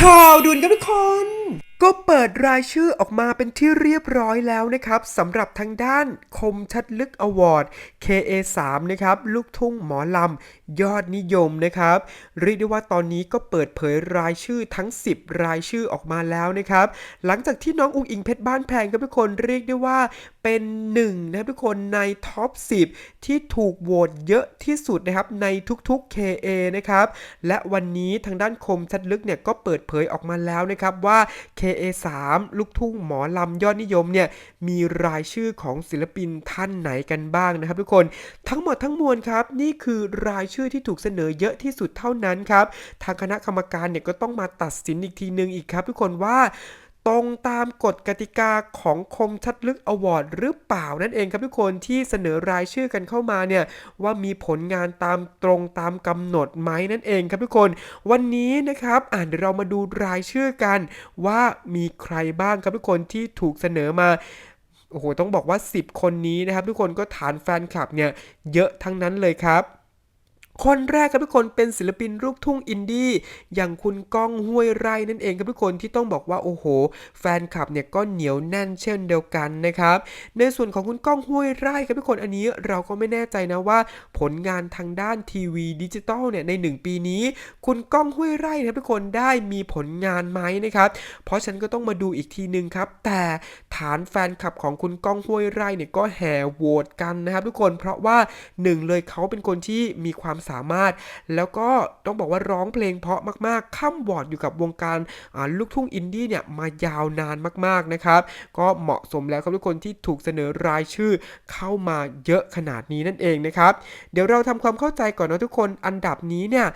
ข่าวด่วนครับทุกคน ก็เปิดรายชื่อออกมาเป็นที่เรียบร้อยแล้วนะครับสำหรับทางด้านคมชัดลึกอวอร์ด KA3 นะครับลูกทุ่งหมอลำยอดนิยมนะครับเรียกได้ว่าตอนนี้ก็เปิดเผยรายชื่อทั้ง 10 รายชื่อออกมาแล้วนะครับ หลังจากที่น้องอุงอิงเพชรบ้านแพงครับทุกคนเรียกได้ว่า เป็นหนึ่งนะครับทุกคนในท็อป 10 ที่ถูกโหวตเยอะที่สุดนะครับในทุกๆ KA นะครับและวันนี้ทางด้านคมชัดลึกเนี่ยก็เปิดเผยออกมาแล้วนะครับว่า KA3 ลูกทุ่งหมอลำยอดนิยมเนี่ยมีรายชื่อของศิลปินท่านไหนกันบ้างนะครับ ทุกคนทั้งหมดทั้งมวลครับ นี่คือรายชื่อที่ถูกเสนอเยอะที่สุดเท่านั้นครับทางคณะกรรมการเนี่ยก็ต้องมาตัดสินอีกทีนึงอีกครับ ทุกคนว่า ตรงตามกฎกติกาของคมชัดลึกอวอร์ดหรือเปล่านั่นเองครับทุกคนที่เสนอรายชื่อกันเข้ามาเนี่ยว่ามีผลงานตามตรงตามกำหนดไหมนั่นเองครับทุกคน วันนี้นะครับอ่านเดี๋ยวเรามาดูรายชื่อกันว่ามีใครบ้างครับทุกคนที่ถูกเสนอมาโอ้โหต้องบอกว่า 10 คนนี้นะครับ ทุกคนก็ฐานแฟนคลับเนี่ยเยอะทั้งนั้นเลยครับ คนแรกครับทุกคนเป็นศิลปินลูกทุ่งอินดี้อย่างคุณก้องห้วยไร่นั่นเองครับทุกคนที่ต้องบอกว่าโอ้โห แฟนคลับเนี่ยก็เหนียวแน่นเช่นเดียวกันนะครับในส่วนของคุณก้องห้วยไร่ครับทุกคนอันนี้เราก็ไม่แน่ใจนะว่า ผลงานทางด้านทีวีดิจิตอลเนี่ยใน 1 ปีนี้ คุณก้องห้วยไร่ครับทุกคนได้มีผลงานไหมนะครับเพราะฉันก็ต้องมาดูอีกทีนึงครับแต่ฐานแฟนคลับของคุณก้องห้วยไร่เนี่ยก็แห่โหวตกันนะครับทุกคนเพราะว่าหนึ่งเลยเขาเป็นคนที่มีความสามารถ แล้วก็ต้องบอกว่าร้องเพลงเพราะมากๆข้ามวอร์ดอยู่กับวงการลูกทุ่งอินดี้เนี่ยมายาวนานมากๆนะครับ ก็เหมาะสมแล้วครับทุกคนที่ถูกเสนอรายชื่อเข้ามาเยอะขนาดนี้นั่นเองนะครับ เดี๋ยวเราทำความเข้าใจก่อนนะทุกคนอันดับนี้เนี่ย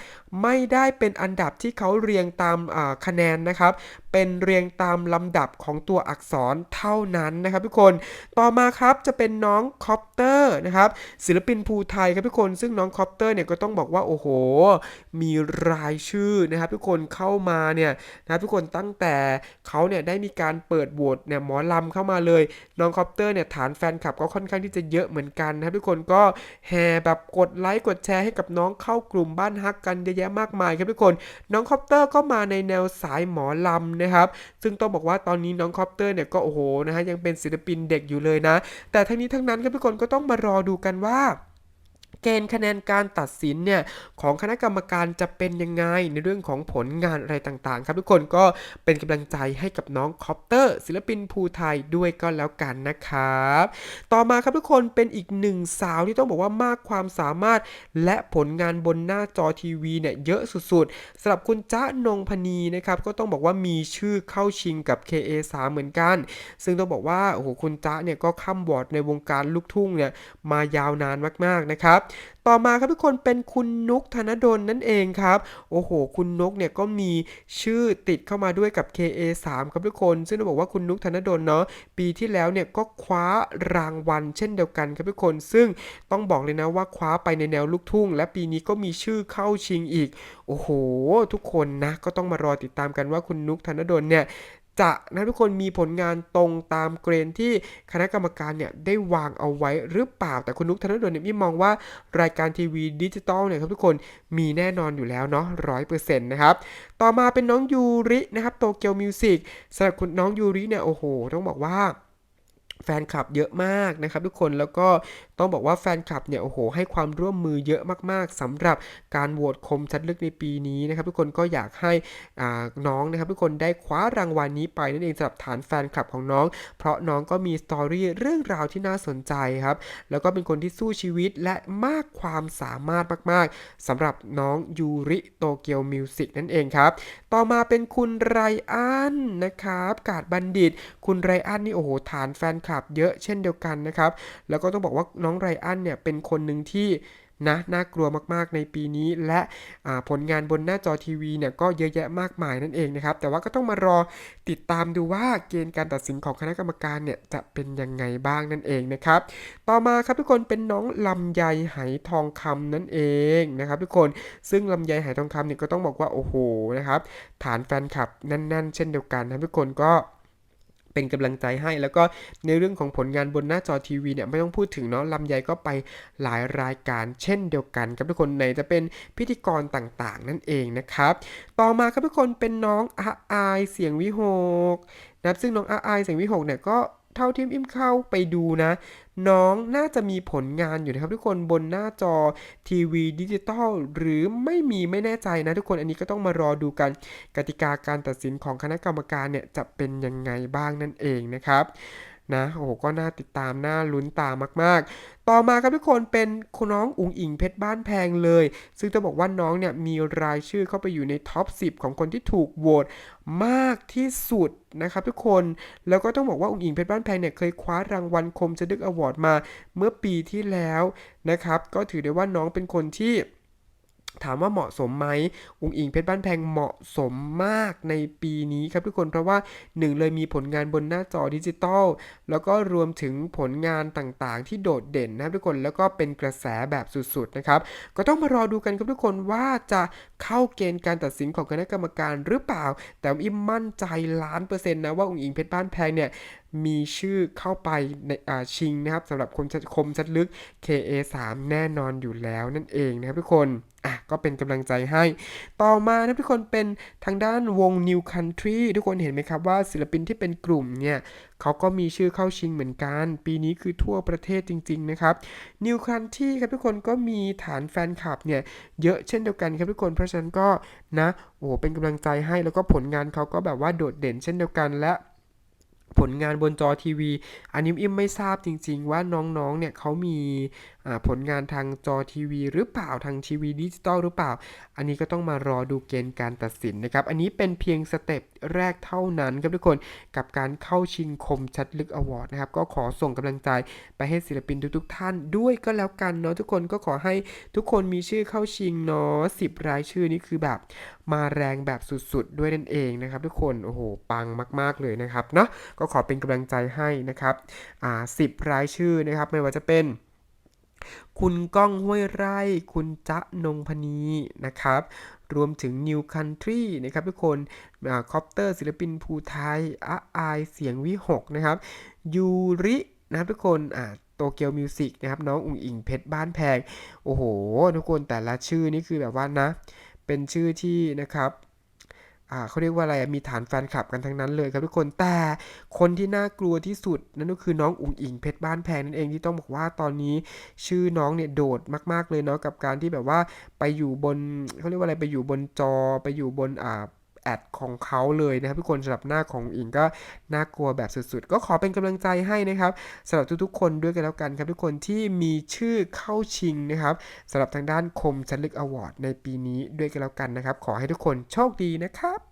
ไม่ได้เป็นอันดับที่เขาเรียงตามคะแนนนะครับ เป็นเรียงตามลำดับของตัวอักษรเท่านั้นนะครับทุกคน ต่อมาครับจะเป็นน้องคอปเตอร์นะครับศิลปินภูไทยครับทุกคน ซึ่งน้องคอปเตอร์เนี่ยก็ต้องบอกว่าโอ้โห มีรายชื่อนะครับทุกคนเข้ามาเนี่ยนะครับทุกคนตั้งแต่เขาเนี่ยได้มีการเปิดโหวตเนี่ยหมอลำเข้ามาเลย น้องคอปเตอร์เนี่ยฐานแฟนคลับก็ค่อนข้างที่จะเยอะเหมือนกันนะครับทุกคนก็แห่แบบกดไลค์กดแชร์ให้กับน้องเข้ากลุ่มบ้านฮักกันเยอะแยะมากมายครับทุกคน น้องคอปเตอร์ก็มาในแนวสายหมอลำนะครับ ซึ่งต้องบอกว่าตอนนี้น้องคอปเตอร์เนี่ยก็โอ้โหนะฮะยังเป็นศิลปินเด็กอยู่เลยนะ แต่ทั้งนี้ทั้งนั้นครับทุกคนก็ต้องมารอดูกันว่า เกณฑ์คะแนนการตัดสินเนี่ยของคณะกรรมการจะเป็นยังไงในเรื่องของผลงานอะไรต่างๆ ครับทุกคนก็เป็นกำลังใจให้กับน้องคอปเตอร์ ศิลปินภูไทยด้วยก็แล้วกันนะครับ ต่อมาครับทุกคนเป็นอีกหนึ่งสาวที่ต้องบอกว่ามากความสามารถ และผลงานบนหน้าจอทีวีเนี่ยเยอะสุดๆสำหรับคุณจ๊ะนงพนีนะครับก็ต้องบอกว่ามีชื่อเข้าชิงกับ KA3 เหมือนกัน ซึ่งต้องบอกว่าโอ้โหคุณจ๊ะเนี่ยก็ข้ามวอร์ดในวงการลูกทุ่งเนี่ยมายาวนานมากๆนะครับต่อมาครับทุกคนเป็นคุณนุกธนดลนั่นเองครับ โอ้โห คุณนุกเนี่ยก็มีชื่อติดเข้ามาด้วยกับ KA3 ครับทุกคน ซึ่งต้องบอกว่าคุณนุกธนดลเนาะปีที่แล้วเนี่ยก็คว้ารางวัลเช่นเดียวกันครับทุกคน ซึ่งต้องบอกเลยนะว่าคว้าไปในแนวลูกทุ่ง และปีนี้ก็มีชื่อเข้าชิงอีก โอ้โห ทุกคนนะก็ต้องมารอติดตามกันว่าคุณนุกธนดลเนี่ย จะนะทุกคนมีผลงานตรงตามเกรนที่คณะกรรมการเนี่ยได้วางเอาไว้หรือเปล่า แต่คุณนุกธนดลเนี่ยพี่มองว่ารายการทีวีดิจิตอลเนี่ยครับทุกคนมีแน่นอนอยู่แล้วเนาะร้อยเปอร์เซ็นต์นะครับ ต่อมาเป็นน้องยูรินะครับโตเกียวมิวสิกสำหรับคุณน้องยูริเนี่ยโอ้โห ต้องบอกว่า แฟนคลับเยอะมากนะครับทุกคนแล้วก็ต้องบอกว่าแฟนคลับเนี่ยโอ้โหให้ความร่วมมือเยอะมากๆสำหรับการโหวตคมชัดลึกในปีนี้นะครับทุกคนก็อยากให้น้องนะครับทุกคนได้คว้ารางวัลนี้ไปนั่นเองสำหรับฐานแฟนคลับของน้อง เพราะน้องก็มีสตอรี่เรื่องราวที่น่าสนใจครับแล้วก็เป็นคนที่สู้ชีวิตและมากความสามารถมากๆสำหรับน้องยูริโตเกียวมิวสิกนั่นเองครับต่อมาเป็นคุณไรอันนะครับกาดบัณฑิต คุณไรอันนี่โอ้โหฐานแฟนคลับเยอะเช่นเดียวกันนะครับ แล้วก็ต้องบอกว่าน้องไรอันเนี่ยเป็นคนหนึ่งที่นะน่ากลัวมากๆในปีนี้ และผลงานบนหน้าจอทีวีเนี่ยก็เยอะแยะมากมายนั่นเองนะครับ แต่ว่าก็ต้องมารอติดตามดูว่าเกณฑ์การตัดสินของคณะกรรมการเนี่ยจะเป็นยังไงบ้างนั่นเองนะครับ ต่อมาครับทุกคนเป็นน้องลำไยไหทองคำนั่นเองนะครับ ทุกคนซึ่งลำไยไหทองคำเนี่ยก็ต้องบอกว่าโอ้โหนะครับฐานแฟนคลับแน่น ๆ เช่นเดียวกันนะทุกคนก็ เป็นกำลังใจให้แล้วก็ในเรื่องของผลงานบนหน้าจอทีวีเนี่ยไม่ต้องพูดถึงเนาะลำไยก็ไปหลายรายการเช่นเดียวกันครับทุกคนในจะเป็นพิธีกรต่างๆ นั่นเองนะครับ ต่อมาครับทุกคนเป็นน้องอาอายเสียงวิหกนะครับซึ่งน้องอาอายเสียงวิหกเนี่ยก็ เท่าที่อิมเข้าไปดูนะ น้องน่าจะมีผลงานอยู่นะครับทุกคนบนหน้าจอทีวีดิจิตอลหรือไม่มีไม่แน่ใจนะทุกคนอันนี้ก็ต้องมารอดูกัน กติกาการตัดสินของคณะกรรมการเนี่ยจะเป็นยังไงบ้างนั่นเองนะครับ นะโอ้โหก็น่าติดตามน่าลุ้นตามมาก ๆ ต่อมาครับทุกคนเป็นคุณน้องอุ๋งอิงเพชรบ้านแพงเลย ซึ่งจะบอกว่าน้องเนี่ยมีรายชื่อเข้าไปอยู่ในท็อป 10 ของคนที่ถูกโหวตมากที่สุดนะครับทุกคนแล้วก็ต้องบอกว่าอุ๋งอิงเพชรบ้านแพงเนี่ยเคยคว้ารางวัลคมชดึกอวอร์ดมาเมื่อปีที่แล้วนะครับ ก็ถือได้ว่าน้องเป็นคนที่ ถามว่าเหมาะสมไหมอุงอิงเพชรบ้านแพงเหมาะสมมากในปีนี้ครับทุกคนเพราะว่าหนึ่งเลยมีผลงานบนหน้าจอดิจิตอลแล้วก็รวมถึงผลงานต่างๆ ที่โดดเด่นนะครับทุกคนแล้วก็เป็นกระแสแบบสุดๆนะครับก็ต้องมารอดูกันครับทุกคนว่าจะเข้าเกณฑ์การตัดสินของคณะกรรมการหรือเปล่า แต่อิมมั่นใจล้านเปอร์เซ็นต์นะว่าอุงอิงเพชรบ้านแพงเนี่ย มีชื่อเข้าไปในชิงนะครับสำหรับคมชัดคมชัดลึก KA3 แน่นอนอยู่แล้วนั่นเองนะครับทุกคนอะก็เป็นกำลังใจให้ ต่อมานะทุกคนเป็นทางด้านวง New Country ทุกคนเห็นไหมครับว่าศิลปินที่เป็นกลุ่มเนี่ยเขาก็มีชื่อเข้าชิงเหมือนกัน ปีนี้คือทั่วประเทศจริง ๆ นะครับ New Country ครับทุกคนก็มีฐานแฟนคลับเนี่ยเยอะเช่นเดียวกันครับทุกคนเพราะฉะนั้นก็นะโอ้เป็นกำลังใจให้แล้วก็ผลงานเขาก็แบบว่าโดดเด่นเช่นเดียวกันและ ผลงานบนจอทีวี อันนี้อิมไม่ทราบจริง ๆ ว่าน้องๆเนี่ยเขามีผลงานทางจอทีวี หรือเปล่าทางทีวีดิจิตอลหรือเปล่า อันนี้ก็ต้องมารอดูเกณฑ์การตัดสินนะครับ อันนี้เป็นเพียงสเต็ปแรกเท่านั้นครับทุกคนกับการเข้าชิงคมชัดลึกอวอร์ดนะครับก็ขอส่งกำลังใจไปให้ศิลปินทุกๆ ท่านด้วยก็แล้วกันเนาะทุกคนก็ขอให้ทุกคนมีชื่อเข้าชิงเนาะสิบรายชื่อนี่คือแบบมาแรงแบบสุดๆ ด้วยนั่นเองนะครับ ทุกคนโอ้โหปังมาก ๆเลยนะครับเนาะก็ขอเป็นกำลังใจให้นะครับอ่าสิบรายชื่อนะครับไม่ว่าจะเป็น คุณก้องห้วยไร่ คุณจ๊ะนงพนีนะครับ รวมถึง New Country นะครับทุกคนคอปเตอร์ศิลปินภูไทยอาอายเสียงวิหกนะครับ ยูรินะครับทุกคนอ่าโตเกียวมิวสิกนะครับ น้องอุ๋งอิงเพชรบ้านแพง โอ้โห ทุกคนแต่ละชื่อนี่คือแบบว่านะ เป็นชื่อที่นะครับ อ่าเขาเรียกว่าอะไรมีฐานแฟนคลับกันทั้งนั้นเลยครับทุกคนแต่คนที่น่ากลัวที่สุดนั่นก็คือน้องอุ๋งอิงเพชรบ้านแพงนั่นเองที่ต้องบอกว่าตอนนี้ชื่อน้องเนี่ยโดดมาก ๆเลยเนาะกับการที่แบบว่าไปอยู่บนเขาเรียกว่าอะไรไปอยู่บนจอไปอยู่บนอ่า แอดของเขาเลยนะครับทุกคนสำหรับหน้าของอิงก็น่ากลัวแบบสุดๆ ก็ขอเป็นกำลังใจให้นะครับสำหรับทุกๆ คนด้วยกันแล้วกันครับทุกคนที่มีชื่อเข้าชิงนะครับสำหรับทางด้านคมชันลึกอวอร์ดในปีนี้ด้วยกันแล้วกันนะครับ ขอให้ทุกคนโชคดีนะครับ